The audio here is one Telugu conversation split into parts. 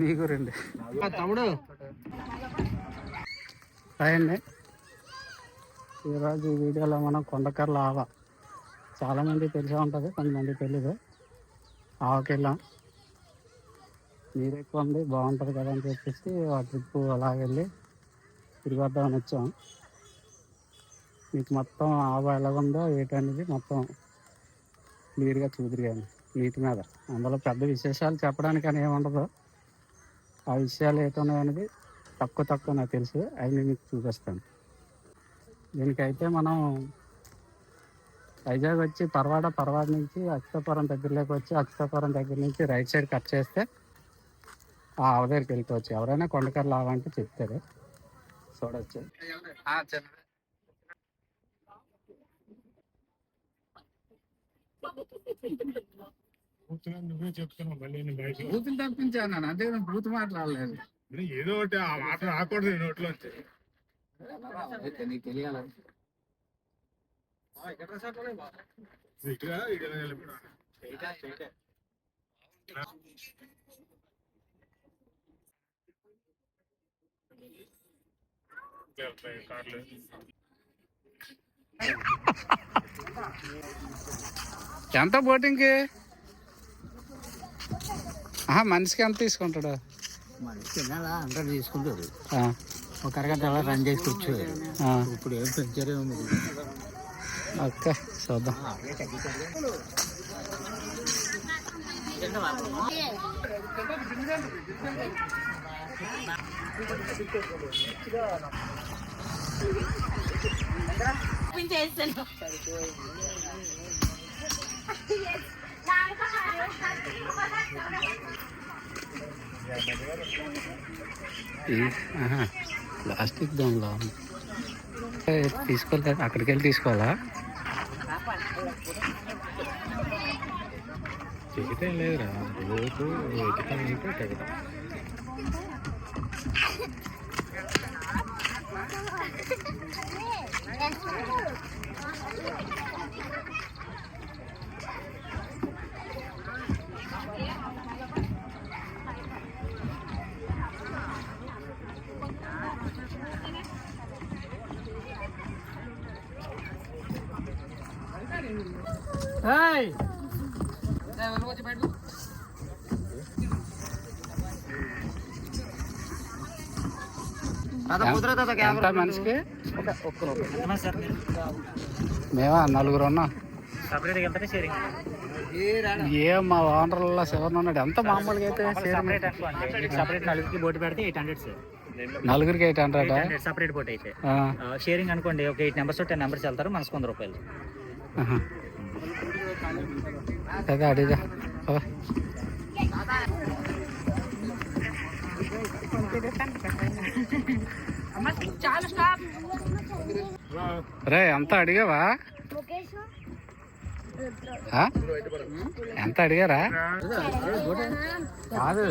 మీకు రండి తమ్ముడు రాయండి అండి ఈరోజు ఈ వీడియోలో మనం కొండకర్ల ఆవ చాలామంది తెలిసే ఉంటుంది కొంతమంది తెలీదు ఆవకి వెళ్ళాం. నీరు ఎక్కువ ఉంది బాగుంటుంది కదా అని చెప్పేసి ఆ ట్రిప్ అలా వెళ్ళి తిరిగి వద్దామని వచ్చాం. మీకు మొత్తం ఆవ ఎలాగుందో ఏంటనేది మొత్తం క్లియర్గా చూదిరిగాను నీటి మీద. అందులో పెద్ద విశేషాలు చెప్పడానికి అని ఏముండదు. ఆ విషయాలు ఏంటనేది తక్కువ తక్కువ నాకు తెలుసు. అవి నేను మీకు చూపిస్తాను. దీనికైతే మనం వైజాగ్ వచ్చి పర్వాడ పర్వాడ నుంచి అచ్యుతాపురం దగ్గరలోకి వచ్చి అచ్యుతాపురం దగ్గర నుంచి రైట్ సైడ్ కట్ చేస్తే ఆ ఆవ వెళ్ళిపోవచ్చు. ఎవరైనా కొండకర్ల లావంటే చెప్తారు. చూడవచ్చు నువ్వే చెప్తున్నావు మళ్ళీ బయట బూతులు తప్పించాను బూత్ మాట్లాడలేదు. ఏదో ఒకటి ఆ మాట రాకూడదు నీ నోట్లోంచి నీకు తెలియాలి? కార్లు. ఎంత బోటింగ్కి మనిషికి ఎంత తీసుకుంటాడు? మనిషి తినాలా? అందరూ తీసుకుంటారు. ఆ, ఒక అరగంట అలా రన్ చేసి కూర్చోరు ఆ, ఇప్పుడు ఏం పెంచారే ఉంది ఓకే చూద్దాం. చేస్తాను. ప్లాస్టిక్ దానిలో. తీసుకోవాలి అక్కడికి వెళ్ళి తీసుకోవాలా? ఎగితే లేదురా. రోజు ఎగితానంటే ఎంత మనిషికి? మేమా? నలుగురు ఉన్నాం సపరేట్గా వెళ్తే షేరింగ్? ఏం మా ఓనర్ల శివన్ ఉన్నాడు. ఎంత మామూలుగా అయితే షేరింగ్? సపరేట్ అనుకోండి సపరేట్ నలుగురికి బోట్ పెడితే ఎయిట్ హండ్రెడ్ సార్. నలుగురికి ఎయిట్ హండ్రెడ్? సపరేట్ బోట్ అయితే. షేరింగ్ అనుకోండి ఒక ఎయిట్ నెంబర్స్ టెన్ నెంబర్స్ వెళ్తారు మనకు వంద రూపాయలు. అదే అడిగా రే ఎంత అడిగావా? ఎంత అడిగారా? కాదు.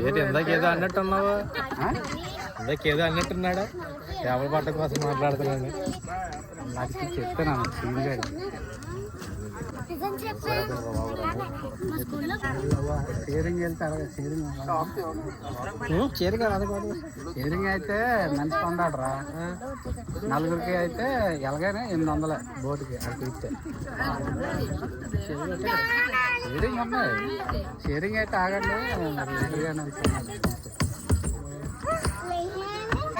ఏంటి ఇందాక ఏదో అన్నట్టు ఉన్నావు ఇందాక ఏదో అన్నట్టున్నాడా? చేపల పట్ట కోసం మాట్లాడుతున్నాను నాకు చెప్తున్నాను సీన్ గారు షేరింగ్ వెళ్తే అలాగే షేరింగ్ షేరింగ్ అది కాదు షేరింగ్ అయితే మనిషి పొందాడు రా నలుగురికి అయితే ఎలాగైనా ఎనిమిది వందల బోటుకి అక్కడ ఇస్తే షేరింగ్ ఉన్నాయి షేరింగ్ అయితే ఆగండి మరి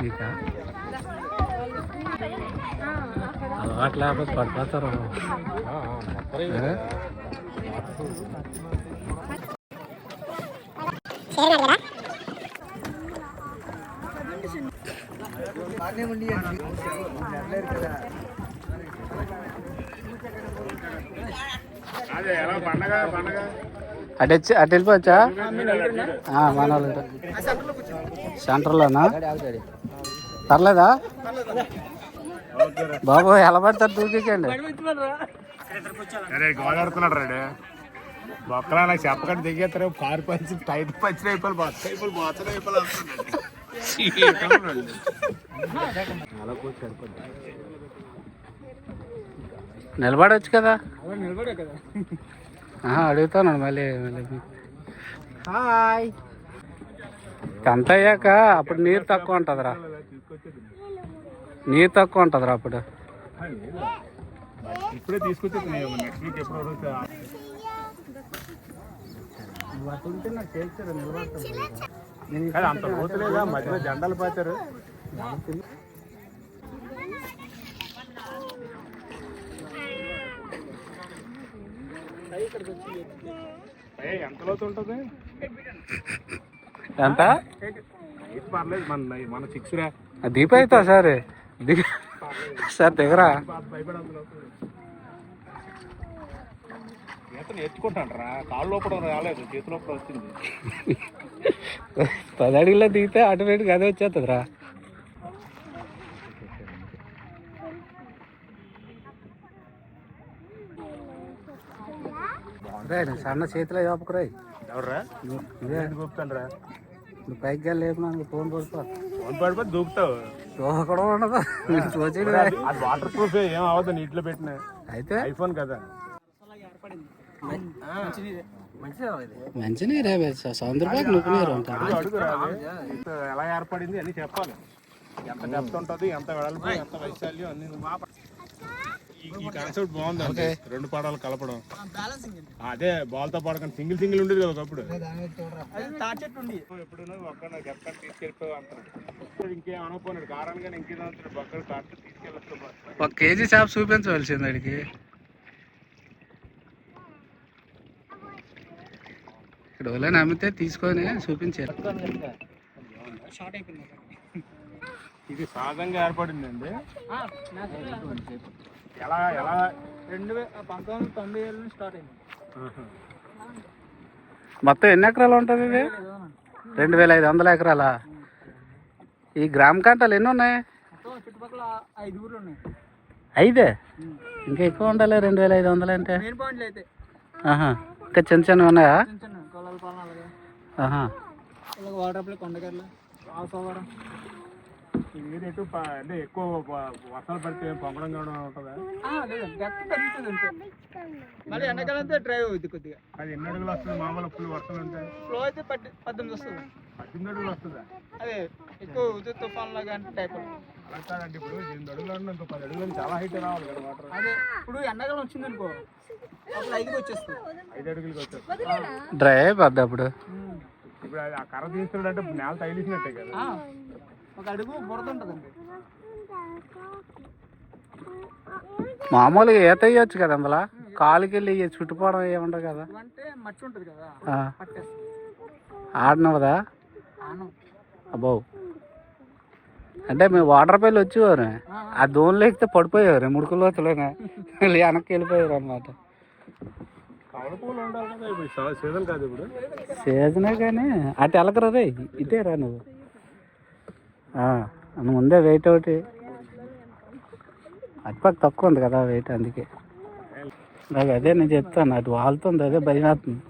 నీకా అలవాటు లేకపోతే పడిపోతారు ఏ? అదే ఎలా పండగ పండగ అటు వచ్చి అటు వెళ్ళిపోవచ్చా? ఆ, మన వాళ్ళు సెంటర్లోనా? పర్లేదా? బాబు ఎలా పడతారు దూకించండి అరే గోడాడుతున్నాడు రాడు బొక్కలా నాకు చెప్పకండి దిగేస్తారు. పారి పంచి టైట్ పంచిన అయిపోయి బొక్క అయిపోయి నిలబడవచ్చు కదా. ఆహా, అడుగుతాను మళ్ళీ మళ్ళీ హాయ్. అంత అయ్యాక అప్పుడు నీరు తక్కువ ఉంటుందిరా. నీరు తక్కువ ఉంటుందిరా అప్పుడు. ఇప్పుడే తీసుకొచ్చి నెక్స్ట్ వీక్ ఎప్పుడు వరకు కాదు, అంత లోతు లేదా? మధ్యలో జెండాలు పాతారు ఏయ్, ఎంత లోతు ఉంటుంది. ఎంత? పర్లేదు మన మన సిక్స్ రా. దీప అవుతా సార్ దిగ సార్ దిగరా. భయపడంత ఈత నేర్చుకుంటాను రా కాళ్ళు లోపల రాలేదు చేతి లోపల వచ్చింది. పది అడుగులో దిగితే ఆటోమేటిక్గా అదే వచ్చేస్తుందిరా రే నువ్వు సన్న చేతిలో చూపకురాయి ఎవర్రా ఇదే దూపుతాను రా నువ్వు పైకి వెళ్ళి లేదు మనకు ఫోన్ పడిపో ఫోన్ పడిపోయి దూపుతావు చూపకడం ఉండదు. నేను చూసేది అది? వాటర్ ప్రూఫ్ ఏం అవ్వదు నీటిలో పెట్టిన అయితే? ఐఫోన్ కదా. మంచి నీరే సముద్రపాకి నువ్వు నీరు ఉంటారు అడుగు అడుగు రా అది. ఇంత ఎలా ఏర్పడింది అని చెప్పాలి. ఎంత డెప్త్ ఉంటుంది ఎంత వెడల్పు ఎంత వైశాల్యం అన్ని ఈ- కాన్సెప్ట్ బాగుంది అంతే రెండు పడాలు కలపడం. అదే బాల్తో పడకండి సింగిల్ సింగిల్ ఉండేది కదా ఒకప్పుడు. ఎప్పుడు ఒక్క ఎక్కడ తీసుకెళ్ళిపోయి అంటారు. ఇంకేం అనుకోనాడు కారణంగా ఇంకేదో ఒక్కడ కాటు తీసుకెళ్ళచ్చు ఒక కేజీ చేప చూపించవలసింది అడిగి ఇక్కడ వాళ్ళని అమ్మితే తీసుకొని చూపించారు ఇది సహజంగా ఏర్పడిందండి. ఎలా ఎలా? రెండు పంతొమ్మిది తొంభై ఏళ్ళ నుంచి స్టార్ట్ అయింది. మొత్తం ఎన్ని ఎకరాలు ఉంటుంది ఇది? రెండు వేల ఐదు వందల ఎకరాలా? ఈ గ్రామ కంటాలు ఎన్ని ఉన్నాయి? చుట్టుపక్కల ఐదు ఊర్లు ఉన్నాయి. ఐదే? ఇంకా ఎక్కువ ఉండాలి రెండు వేల ఐదు వందలు అంటే. మెయిన్ పాయింట్లు అయితే. ఆహా. ఇంకా చిన్న చిన్నవి ఉన్నాయా? చిన్న చిన్న కొలాల పాలన అలాగే. ఆహా. అలాగే వాటర్ కొండగర్ల ఆసవరం ఇది ఎటు అంటే ఎక్కువ వర్షాలు పడితే పొంగడం కావడం ఉంటుందా? మళ్ళీ ఎండాకాలం అయితే డ్రైవ్ అవుతుంది కొద్దిగా. అది ఎన్ని అడుగులు వస్తుంది? మామూలు ఫుల్ వర్షాలు ఉంటే? ఫ్లో అయితే పద్దెనిమిది వస్తుంది. పద్దెనిమిది అడుగులు వస్తుందా? అదే ఎక్కువ ఉదు తుఫాన్ లాగా అంటే టైప్ అలా కాదండి ఇప్పుడు ఎనిమిది అడుగులు అన్న ఇంకో పది అడుగులు చాలా హైట్ రావాలి కదా వాటర్. అదే ఇప్పుడు ఎండాకాలం వచ్చింది అనుకో అప్పుడు ఐదుకి వచ్చేస్తుంది. ఐదు అడుగులకి వచ్చేస్తుంది. డ్రై అయిపోద్ది అప్పుడు. ఇప్పుడు అది ఆ కర్ర తీస్తున్నాడంటే నేల తగిలిసినట్టే కదా. ఆ, ఒక అడుగు బురద ఉంటుందండి. మామూలుగా ఈత వేయచ్చు కదా అందులో? కాలుకి వెళ్ళి చుట్టుపోవడం ఏముండదు కదా? అంటే మట్టి ఉంటుంది కదా ఆడనవదా? అబ్బో. అంటే మేము వాటర్ పైలు వచ్చేవారు. ఆ. దోన్లు ఎక్కితే పడిపోయేవారు ముడుకులు వతలోనే వెళ్ళి వెనక్కి వెళ్ళిపోయారు అనమాట సీజన్ కాదు ఇప్పుడు. సీజనే కానీ. అటు ఎలకరా రే? ఇటే రా నువ్వు. నువ్వు ముందే వెయిట్ ఒకటి. అటుపక్క తక్కువ ఉంది కదా వెయిట్ అందుకే. నాకు అదే నేను చెప్తాను అటు వాళ్తుంది అదే భయం వేస్తుంది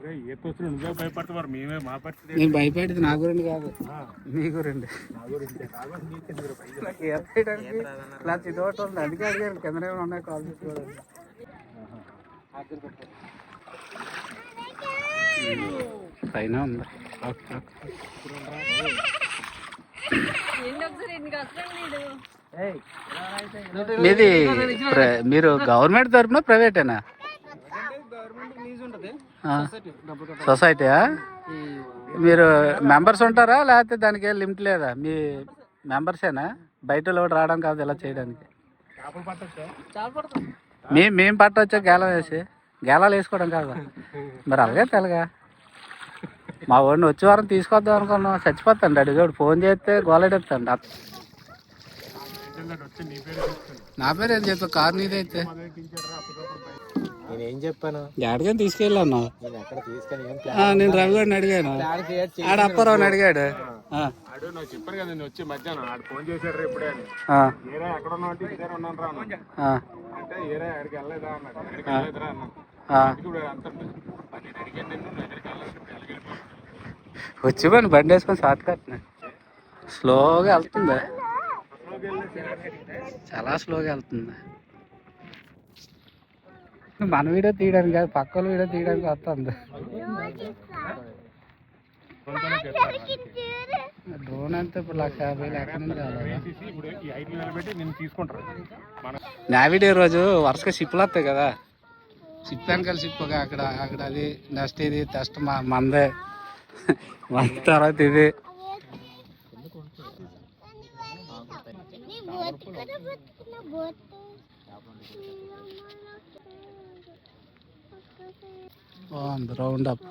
అరే, ఈత వచ్చిన నువ్వే భయపడతావు మేమే మా పరిస్థితి నేను భయపడేది నా గురించి కాదు. నీ గురించి. ఇలా చిదోటి ఉంది అందుకే అడిగాను కింద ఏమైనా ఉన్నాయి కాల్ చేసుకోవడానికి? పైన ఉంది. మీది ప్ర- మీరు గవర్నమెంట్ తరపున ప్రైవేటేనా? సొసైటీయా? మీరు మెంబర్స్ ఉంటారా లేకపోతే దానికి ఏం లిమిట్ లేదా? మీ మెంబర్సేనా? బయట కూడా రావడం కాదు ఇలా చేయడానికి. చేపలు పట్టచ్చా చాలా పడుతుంది మీ మేము పట్టవచ్చా గేలం వేసి? గేలాలు వేసుకోవడం కాదు? మరి అలాగే తెలగా. మా వాడిని వచ్చే వారం తీసుకొద్దాం అనుకున్నాం. చచ్చిపోతాను అడిగాడు ఫోన్ చేస్తే వచ్చి నీ పేరు తీసుకుని నా పేరు ఏం చెప్పా కారు నీదైతే. నేనేం చెప్పాను? ఎక్కడికైనా తీసుకెళ్ళాను నేను ఎక్కడ తీసుకెళ్ళి నేను రవి గారిని అడిగాను. ఆడ అప్పారావుని అడిగాడు. చెప్పాను కదా నేను వచ్చి మధ్యాహ్నం. ఆడు ఫోన్ చేశాడు ఇప్పుడే అని. ఆ, ఏరా ఎక్కడ ఉన్నావు అంటే ఇదే ఉన్నాను రా అన్నాను. ఆ, అంటే ఏరా ఎక్కడికి వెళ్ళలేదా అన్నాడు. ఎక్కడికి వెళ్ళలేదురా అన్నాను ఆ. ఇప్పుడు అంత నేను అడిగాను నిన్ను నువ్వు ఎక్కడికి వెళ్ళలేదు? వచ్చి పని బండి వేసుకొని షార్ట్ కట్ స్లోగా వెళ్తుంది? చాలా స్లోగా వెళ్తుంది? మన వీడియో తీయడానికి కాదు పక్క వీడియో తీయడానికి వస్తుంది. డ్రోన్ అంతా ఇప్పుడు లక్ష యాభై ఎక్కడి నుంచి రోజు వరుసగా షిప్లు వస్తాయి కదా. షిప్ వెనకాల షిప్ ఒక అక్కడ అక్కడ అది నెక్స్ట్ ఇది టెస్ట్ మా మందే. తర్వాత ఇది. బాగుంది రౌండ్ అప్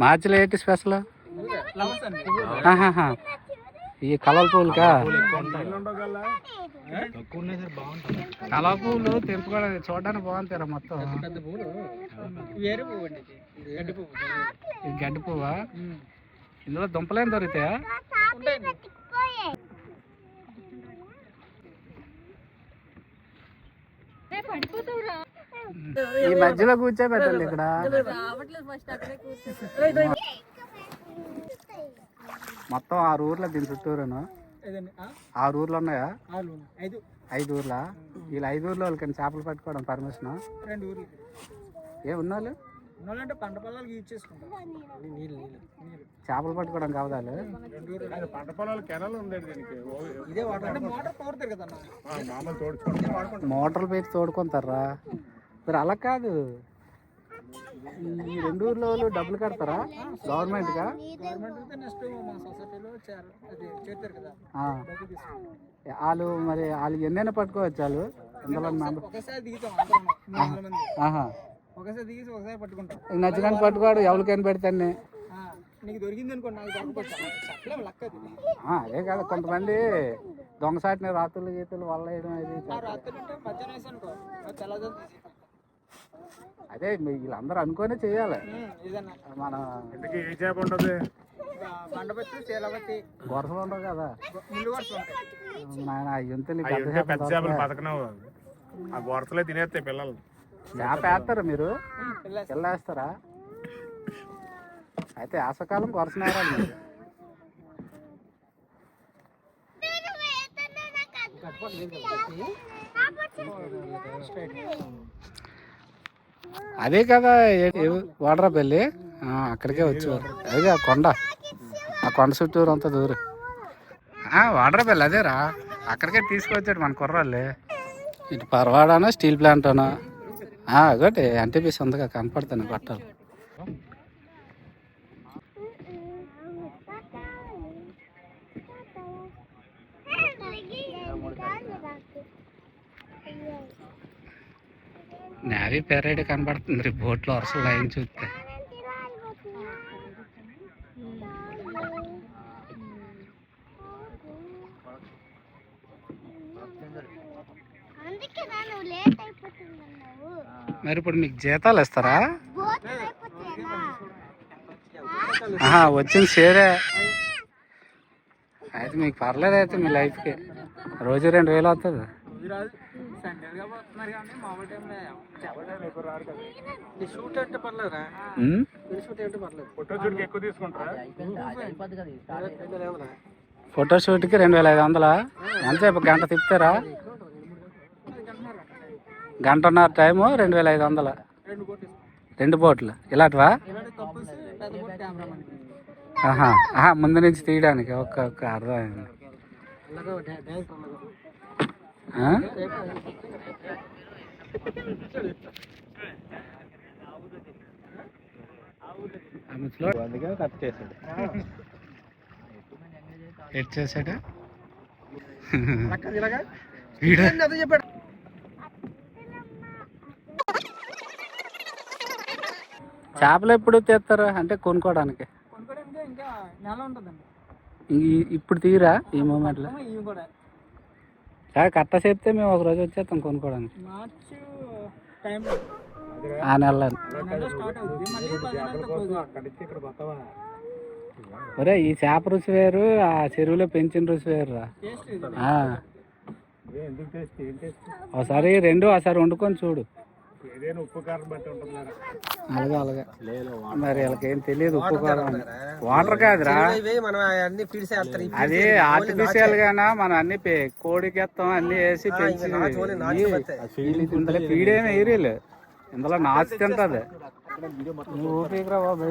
మార్చిలో ఏంటి స్పెషల్. ఈ కలర్ పూలకా? కలర్ పూలు తెంపుకోవడం చూడడానికి బాగుంటారా మొత్తం. ఇది. గడ్డి పువ్వు. ఇది గడ్డి పువ్వా? ఇందులో దుంపలేం దొరుకుతాయా? ఈ మధ్యలో కూర్చోబెట్టండి ఇక్కడ. మొత్తం ఆరు ఊర్లో దీని చుట్టూరును. ఆరు ఊర్లు ఉన్నాయా? ఐదు. ఐదు ఊర్లా? వీళ్ళు ఐదు ఊర్లో వాళ్ళకి చేపలు పట్టుకోవడం పర్మిషన్? రెండు ఊర్లు. ఏ ఉన్నాళ్ళు? ఉన్నోళ్ళంటే పంట పొలాలకు యూజ్ చేపలు పట్టుకోవడం కావదాలు పంట పొలాలు కెనాల్ ఉంది దీనికి. ఓ- ఇదే వాటర్. అంటే మోటార్ పవర్ కదా ఆ, మామూలు తోడుచుకోండి మోటార్లు పెట్టి తోడుకుంటారా? మరి అలా కాదు. ఈ రెండు ఊర్లో వాళ్ళు డబ్బులు కడతారా? గవర్నమెంట్ నెక్స్ట్ మా సొసైటీలో కదా వాళ్ళు మరి వాళ్ళు ఎన్నైనా పట్టుకోవచ్చు వాళ్ళు. ఇందులో ఒకసారి దిగుతాం ఆహా ఒకసారి దిగేసి ఒకసారి పట్టుకుంటాం నచ్చినట్టు పట్టుకోడు ఎవరికైనా పెడతాను నీకు దొరికింది అనుకో నాకు దొరకపోవచ్చు అదే కాదు కొంతమంది దొంగసాటిన రాత్రులు గీతలు వల్ల వేయడం అది మధ్యాహ్నం అనుకో అదే మీ వీళ్ళందరూ అనుకోనే చేయాలి. మన ఇంతకీ ఏ చేప ఉంటుంది? బండపత్తి చీలబత్తి గొరసలు ఉండవు కదా. అయ్యంతలు పెద్ద చేపలు బతకనవు ఆ గొరతలే తినేస్తాయి పిల్లలు. చేప వేస్తారా మీరు? పిల్ల వెళ్ళేస్తారా అయితే ఆశకాలం కొరసనేరాలి మీరు. అదే కదా వాడరాపల్లి అక్కడికే వచ్చేవారు. అదే ఆ కొండ. ఆ కొండ చుట్టూరు అంత దూరం. వాడరాపల్లి అదేరా. అక్కడికే తీసుకొచ్చాడు మన కుర్రాళ్ళే. ఇటు పర్వాడానా స్టీల్ ప్లాంట్ అనా ఒకటి ఎన్టీపీసీ ఉందిగా కనపడుతుంది బట్టలు. నేవీ పెరేడ్ కనపడుతుంది బోట్లో వరుసలు లైన్ చూస్తే. మరి ఇప్పుడు మీకు జీతాలు ఇస్తారా? వచ్చింది షేరే. అయితే మీకు పర్లేదు అయితే మీ లైఫ్కి. రోజు రెండు వేలు అవుతుంది. పోతున్నారు కానీ మామూలు టైంలో రారు కదా? ఈ షూట్ అంటే పర్లేదురా. షూట్ అంటే పర్లేదు. ఫోటో షూట్కి ఎక్కువ తీసుకుంటారా? ఫోటో షూట్కి రెండు వేల ఐదు వందలా? ఎంతసేపు గంట తిప్పుతారా? గంటన్నర టైము రెండు వేల ఐదు వందల? రెండు బోట్లు ఇలాంటివా? ఆహా ముందు నుంచి తీయడానికి. ఒక్క ఒక్క అర్థమైంది అలాగే డ్యాన్స్ అలాగే ఆ? ఆమె ఫ్లో- అందుకే కట్ చేశాడు ఎట్ చేశాడు? ఇలాగా వీడు? అదే చెప్పాడు చేపలు ఎప్పుడు తీస్తారు? అంటే కొనుక్కోవడానికి. కొనుక్కోవడానికి ఇంకా నెల ఉంటుందండి. ఈ- ఇప్పుడు తీరా ఈ మూమెంట్లో? కట్ట చెప్తే మేము ఒక రోజు వచ్చేస్తాం కొనుక్కోవడానికి మార్చ్ టైం ఆ పోతావా? ఒరే ఈ చేప రుచి వేరు ఆ చెరువులో పెంచిన రుచి వేరు రా. టేస్ట్ ఇది ఆ, ఏ, ఎందుకు టేస్ట్? ఏం టేస్ట్? ఒకసారి రెండు ఒకసారి వండుకొని చూడు. ఏదైనా ఉప్పు కారం బట్టి ఉంటుందా అలాగే అలాగే. మరి వాళ్ళకి ఏం తెలియదు ఉప్పు కారం. వాటర్ కాదురా. మనం అన్ని అది ఆర్టిఫిషియల్ గానా? మనం అన్ని పే- కోడికి ఎత్తాం అన్ని వేసి పెంచి పీడేమి వేయలేదు ఇందులో నాచు తింటది బాబు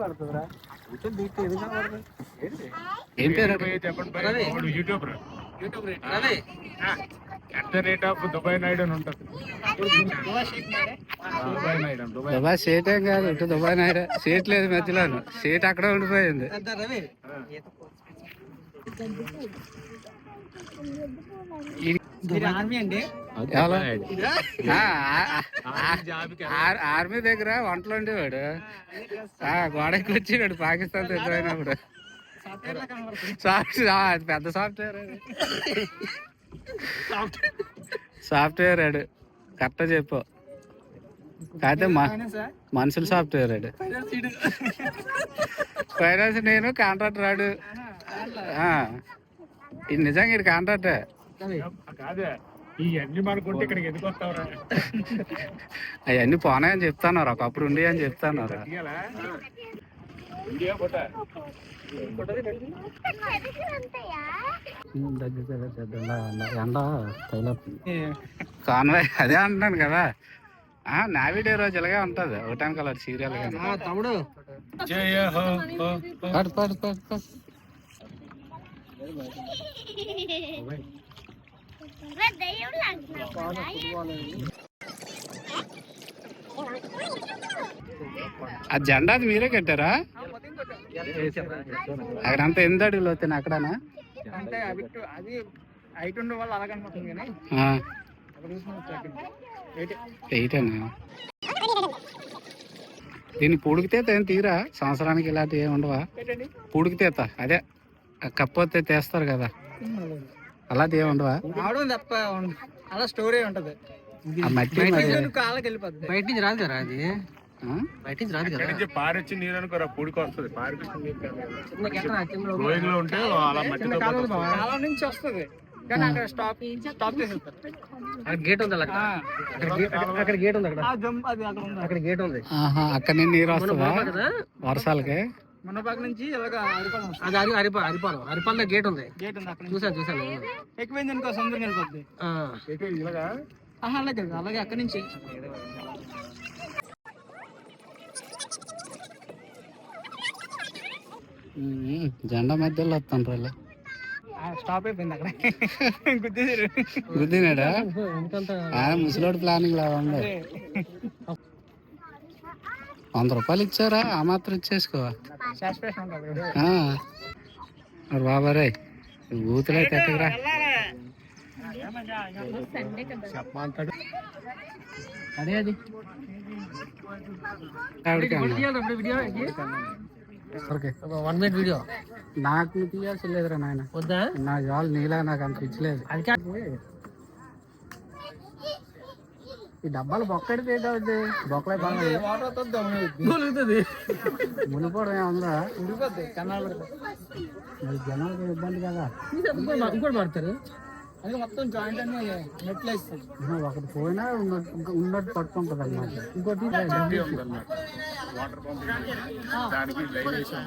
పడుతుందిరా? కూర్చొని చెప్పండి. YouTube the rate. Of Dubai Naidu అని ఉంటుంది. దుబాయ్ నాయుడు అని, దుబాయ్ దుబాయ్ సేట్ ఏం కాదు ఇటు దుబాయ్ నాయుడు సేట్ లేదు మధ్యలో సేట్ అక్కడే ఉండిపోయింది. రవి. ఆర్మీ అండి? ఎవరు? ఆ, ఆ, ఆ, ఆర్- ఆర్మీ దగ్గర వంటలు ఉండేవాడు. ఆ, గోడకి వచ్చాడు పాకిస్తాన్ ఎదురైనప్పుడు సాఫ్ట్ అది పెద్ద సాఫ్ట్వేర్. సాఫ్ట్వేర్ ఆడు. కరెక్ట్ చెప్పు. కాకపోతే మనుషులు సాఫ్ట్వేర్ ఆడు. ఫైనాన్స్ నేను కాంట్రాక్టర్ ఆడు. ఆ, ఇది నిజంగా ఇది కాంట్రాక్టే అవన్నీ పోనాయని చెప్తాన్నారు ఒకప్పుడు ఉండి అని చెప్తాన్నారు కాన్వాయ్ అదే అంటున్నాను కదా. ఆ నావీ డే రోజు ఇలాగే ఉంటది. ఒకటానికి కలర్ సీరియల్ తమ్ముడు. ఆ జెండా అది మీరే కట్టారా? అక్కడంతా ఎనిమిది అడుగులు అవుతాయి అక్కడనా? అంటే అది అది హైట్ ఉండే వాళ్ళు అలాగ అనుకుంటుంది కానీ ఆ, అక్కడ చూసిన ఎయిట్ ఎయిట్. అన్నా దీన్ని పుడికితే ఏం తీరా? సంవత్సరానికి ఇలాంటివి ఏమి ఉండవా? పుడికితే అదే. ఆ కప్పొస్తే తీస్తారు కదా. అలాంటివి ఏమి ఉండవా? తప్ప అలా స్టోరీ ఉంటది. మట్టి బయట నుంచి రాదు కదా అది? ఆ? బయట నుంచి రాదు ఇక్కడి నుంచి పారొచ్చి నీరు అనుకోరా పూడికి వస్తుంది పారికొచ్చి కాదు. లో ఉంటే అలా. కాలం నుంచి వస్తుంది. కానీ అక్కడ స్టాప్ స్టాప్ చేసేస్తారు అక్కడ గేట్ ఉంది అక్కడ. గేట్ అక్కడ గేట్ ఉంది అక్కడ. ఆ జంప్ అది అక్కడ ఉంది. అక్కడ గేట్ ఉంది. ఆహా అక్కడ నుండి నీరు వస్తుందా? కదా? వర్షాలకి? మన పక్క నుంచి అరిపాలం అది అరిపా అరిపాలం. అరిపాలలో గేట్ ఉంది. గేట్ ఉంది అక్కడ చూసాను చూసాను ఎక్కువైంది అనుకో సముద్రం వెళ్ళిపోద్ది అలాగే అలాగే అక్కడ నుంచి. జెండా మధ్యలో వస్తాను వాళ్ళు. స్టాప్ అయిపోయింది అక్కడ. గుద్దేశారు గుద్దినాడా ముసలోడు ప్లానింగ్ లా ఉంది వంద రూపాయలు ఇచ్చారా? ఆ మాత్రం ఇచ్చేసుకో. మరి బాబారే బూతులైతే ఎక్కడిరా అదే అది. వన్ మినిట్ వీడియో నాకు నువ్వు తీయాల్సి లేదురా నాయన. వద్దా? నా జాలు నీలా నాకు అంత ఇచ్చలేదు. అది కాదు ఈ డబ్బాలు బొక్కడితే ఏంటవుద్ది బొక్కలే మూలుగుతుంది మునిపోవడం ఏముందా జనాలకి ఇబ్బంది కదా. ఇంకోటి పడతారు అది మొత్తం జాయింట్ అన్ని నెట్లు ఒకటి పోయినా ఉన్నట్టు ఇంకా ఉన్నట్టు పట్టుకుంటుంది అన్నమాట ఇంకోటి వాటర్ పంప్ దానికి లైన్ వేసాం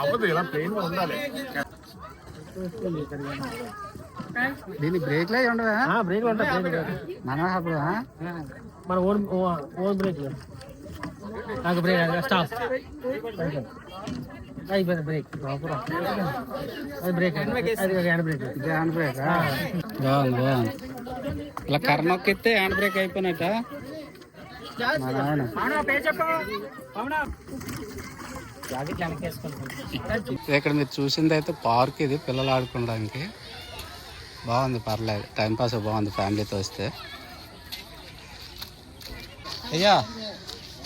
అవ్వదు ఇలా ప్లెయిన్గా ఉండాలి. దీని బ్రేక్లే ఉండవా బ్రేక్ మన అప్పుడు? మన ఓన్ ఓన్ బ్రేక్ నాకు బ్రేక్ స్టాప్ అయిపోయింది బ్రేక్ అది బ్రేక్ అది హ్యాండ్ బ్రేక్ ఇది హ్యాండ్ బ్రేక్ బాగుంది బాగుంది. ఇలా కర్ర నొక్కితే హ్యాండ్ బ్రేక్ అయిపోయినట్ట? ఇక్కడ మీరు చూసింది అయితే పార్క్ ఇది పిల్లలు ఆడుకోవడానికి. బాగుంది పర్లేదు. టైంపాస్ బాగుంది ఫ్యామిలీతో వస్తే. అయ్యా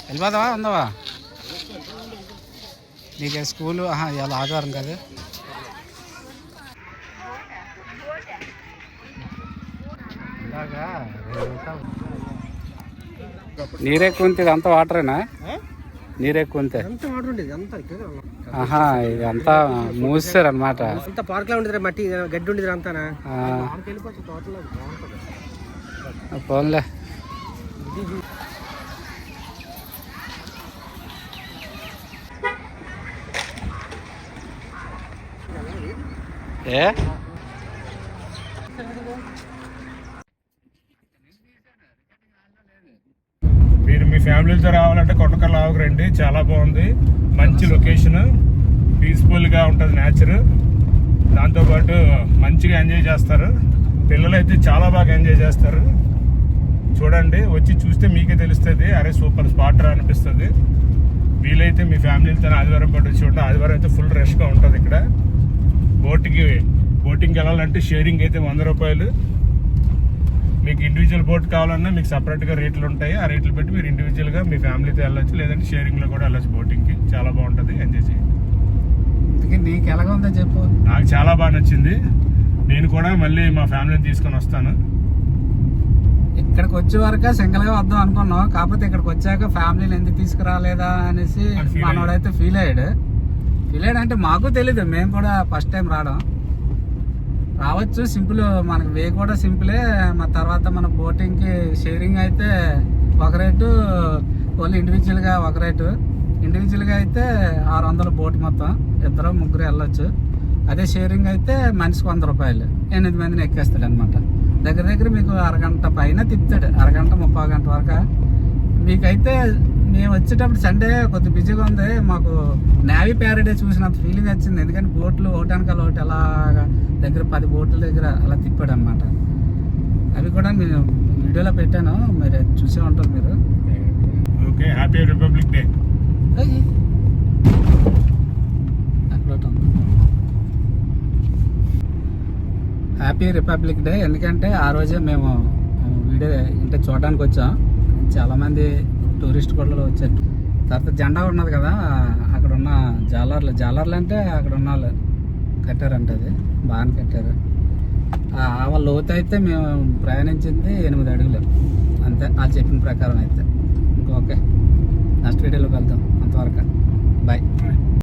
వెళ్ళిపోదావా ఉందావా నీకు స్కూల్ ఇవాళ ఆదివారం కదా. నీరెక్కువ ఉంటే ఇదంతా వాటరేనా నీరెక్కువ ఉంటే అంత వాటర్ ఉండేది అంతా ఇక్కడ ఆహా ఇది అంతా మూసారు అనమాట అంత పార్క్లో ఉండేది మట్టి గడ్డి ఉండేది అంతానా పోన్లే ఏ మీరు మీ ఫ్యామిలీతో రావాలంటే కొండకర్ల ఆవుకు రండి. చాలా బాగుంది. మంచి లొకేషన్. పీస్ఫుల్గా ఉంటుంది నేచర్. దాంతోపాటు మంచిగా ఎంజాయ్ చేస్తారు. పిల్లలు అయితే చాలా బాగా ఎంజాయ్ చేస్తారు. చూడండి వచ్చి చూస్తే మీకే తెలుస్తుంది. అరే సూపర్ స్పాట్ రా అనిపిస్తుంది. వీలైతే మీ ఫ్యామిలీతో ఆదివారం పాటు చూడండి. ఆదివారం అయితే ఫుల్ రష్గా ఉంటుంది ఇక్కడ. బోట్కి బోటింగ్కి వెళ్ళాలంటే షేరింగ్ అయితే వంద రూపాయలు. మీకు ఇండివిజువల్ బోట్ కావాలన్నా మీకు సపరేట్గా రేట్లు ఉంటాయి. ఆ రేట్లు పెట్టి మీరు ఇండివిజువల్గా మీ ఫ్యామిలీతో వెళ్ళొచ్చు లేదంటే షేరింగ్లో కూడా వెళ్ళొచ్చు బోటింగ్కి చాలా బాగుంటుంది. ఎంజాయ్ చేయండి. నీకు ఎలాగ ఉందో చెప్పు. నాకు చాలా బాగా నచ్చింది. నేను కూడా మళ్ళీ మా ఫ్యామిలీని తీసుకొని వస్తాను. ఇక్కడికి వచ్చే వరకు సింగిల్గా వద్దాం అనుకున్నాం కాకపోతే ఇక్కడికి వచ్చాక ఫ్యామిలీని ఎందుకు తీసుకురాలేదా అనేసి మనోడైతే ఫీల్ అయ్యాడు. ఫీల్ అయ్యాడు అంటే మాకు తెలీదు. మేము కూడా ఫస్ట్ టైం రావడం. రావచ్చు సింపుల్. మనకి వే కూడా సింపులే. మన తర్వాత మన బోటింగ్కి షేరింగ్ అయితే ఒక రేటు ఓన్లీ ఇండివిజువల్గా ఒక రేటు. ఇండివిజువల్గా అయితే ఆరు వందలు బోట్ మొత్తం. ఇద్దరు ముగ్గురు వెళ్ళొచ్చు. అదే షేరింగ్ అయితే మనిషికి వంద రూపాయలు. ఎనిమిది మందిని ఎక్కేస్తాడు అనమాట దగ్గర దగ్గర మీకు అరగంట పైన తిప్పుతాడు. అరగంట ముప్పై గంట వరకు. మీకైతే మేము వచ్చేటప్పుడు సండే కొద్ది బిజీగా ఉంది. మాకు నేవీ ప్యారడే చూసినంత ఫీలింగ్ వచ్చింది. ఎందుకంటే బోట్లు ఒకటానికల్ ఒకటి అలాగా దగ్గర పది బోట్ల దగ్గర అలా తిప్పాడు అనమాట అవి కూడా నేను వీడియోలో పెట్టాను. మీరు చూసే ఉంటారు మీరు. Okay happy Republic Day. Happy Republic Day ఎందుకంటే ఆ రోజే మేము వీడియో అంటే చూడడానికి వచ్చాం. చాలామంది టూరిస్ట్ కూడా వచ్చారు. తర్వాత జెండా ఉన్నది కదా అక్కడ ఉన్న జాలర్లు. జాలర్లు అంటే అక్కడ ఉన్న వాళ్ళు కట్టారంట అది బాగానే కట్టారు. ఆ లోతు అయితే మేము ప్రయాణించింది ఎనిమిది అడుగులు. అంతే ఆ చెప్పిన ప్రకారం అయితే. ఇంకా ఓకే. నెక్స్ట్ వీడియోలోకి వెళ్తాం అంతవరకు. బాయ్.